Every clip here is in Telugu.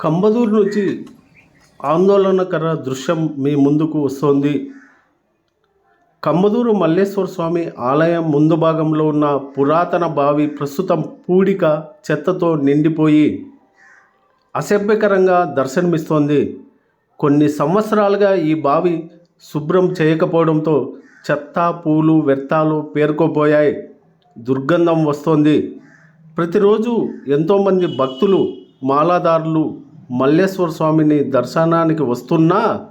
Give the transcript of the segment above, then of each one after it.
కంబదూరు నుంచి ఆందోళనకర దృశ్యం మీ ముందుకు వస్తోంది. కంబదూరు మల్లేశ్వర స్వామి ఆలయం ముందు భాగంలో ఉన్న పురాతన బావి ప్రస్తుతం పూడిక చెత్తతో నిండిపోయి అసభ్యకరంగా దర్శనమిస్తోంది. కొన్ని సంవత్సరాలుగా ఈ బావి శుభ్రం చేయకపోవడంతో చెత్త పూలు వ్యర్థాలు పేరుకోపోయాయి. దుర్గంధం వస్తోంది. ప్రతిరోజు ఎంతోమంది భక్తులు మాలాదారులు మల్లేశ్వర స్వామిని దర్శనానికి వస్తున్నా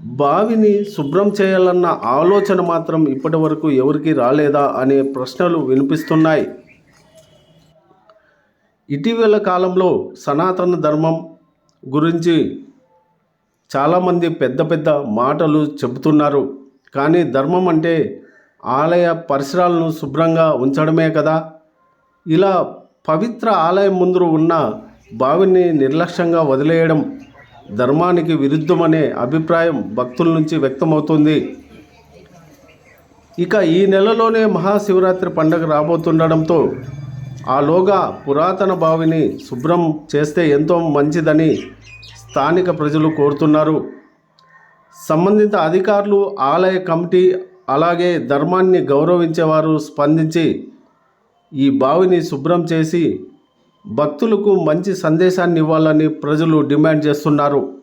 బావిని శుభ్రం చేయాలన్న ఆలోచన మాత్రం ఇప్పటి వరకు ఎవరికి రాలేదా అనే ప్రశ్నలు వినిపిస్తున్నాయి. ఇటీవల కాలంలో సనాతన ధర్మం గురించి చాలామంది పెద్ద పెద్ద మాటలు చెబుతున్నారు. కానీ ధర్మం అంటే ఆలయ పరిసరాలను శుభ్రంగా ఉంచడమే కదా. ఇలా పవిత్ర ఆలయం ముందు ఉన్న బావిని నిర్లక్ష్యంగా వదిలేయడం ధర్మానికి విరుద్ధమనే అభిప్రాయం భక్తుల నుంచి వ్యక్తమవుతుంది. ఇక ఈ నెలలోనే మహాశివరాత్రి పండగ రాబోతుండడంతో ఆలోగా పురాతన బావిని శుభ్రం చేస్తే ఎంతో మంచిదని స్థానిక ప్రజలు కోరుతున్నారు. సంబంధిత అధికారులు ఆలయ కమిటీ అలాగే ధర్మాన్ని గౌరవించేవారు స్పందించి ఈ బావిని శుభ్రం చేసి భక్తులకు మంచి సందేశాన్ని ఇవ్వాలని ప్రజలు డిమాండ్ చేస్తున్నారు.